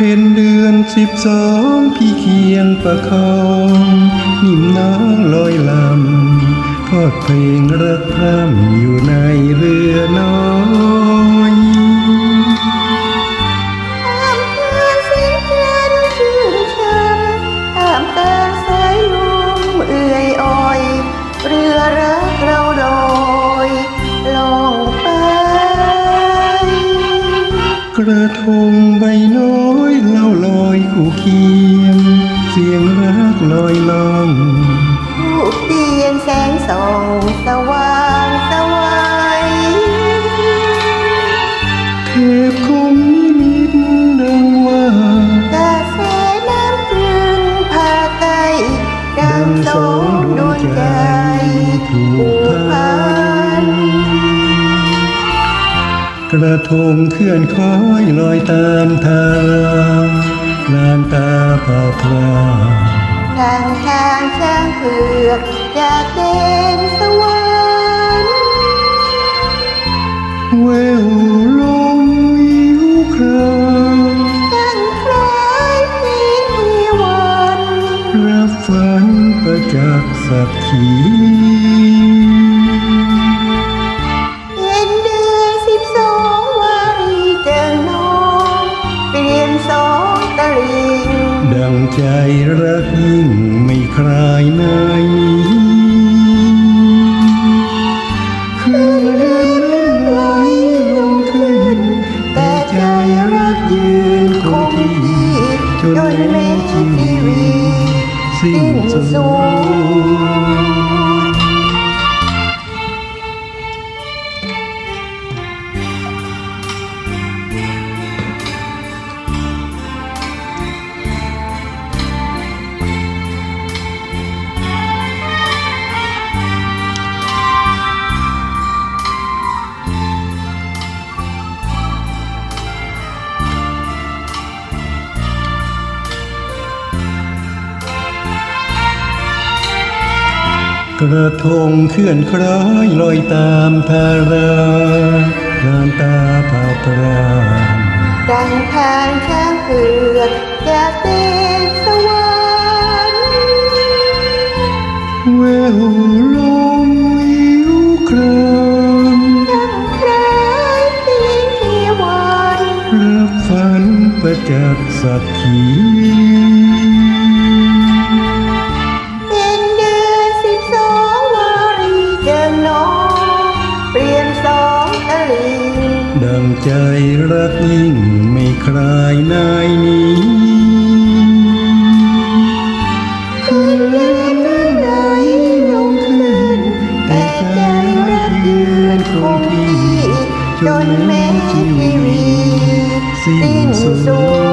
พ็ญเดือนสิบสองพี่เคียงประคองนิ่มน้องลอยลำทอดเพลงรักพร่ำอยู่ในเรือน้อย ระทงใบน้อยเล่าลอยคู่เคียง เสียงรักลอยล่องผู้เตียนแสงส่องสว่างสวัยเทพคงนิมิตดังว่ากาแฟน้ำตรึงพาไกลดังสองดวงใจผูกพัน กระทงเคลื่อนคอยลอยตามทางลานตาผาพรางทางทางช้างเผือกจากเดนสวรรค์แววลมวิวครางดังคล้ายเพลงเทวันรับฝันประจักษ์สักขี ดังใจรักยิ่งไม่คลายนายนี้คืนเรือนนั้นไหลลงขึ้นแต่ใจรักยืนคงที่จนแม้ชีวิตสิ้นสุด กระทงเคลื่อนคล้ายลอยตามทาราลานตาผาพราดังทางช้างเผือกจากเดนสวรรค์แววลมวิวครามดังคล้ายเพลงเทวันรับฝันประจักษ์สักขี ดังใจรักยิ่งไม่คลายนายนี้คืนเลือนนั้นไหลลงคลื่นแต่ใจรักยืนคงที่จนแม้ชีวิตสิ้นสุด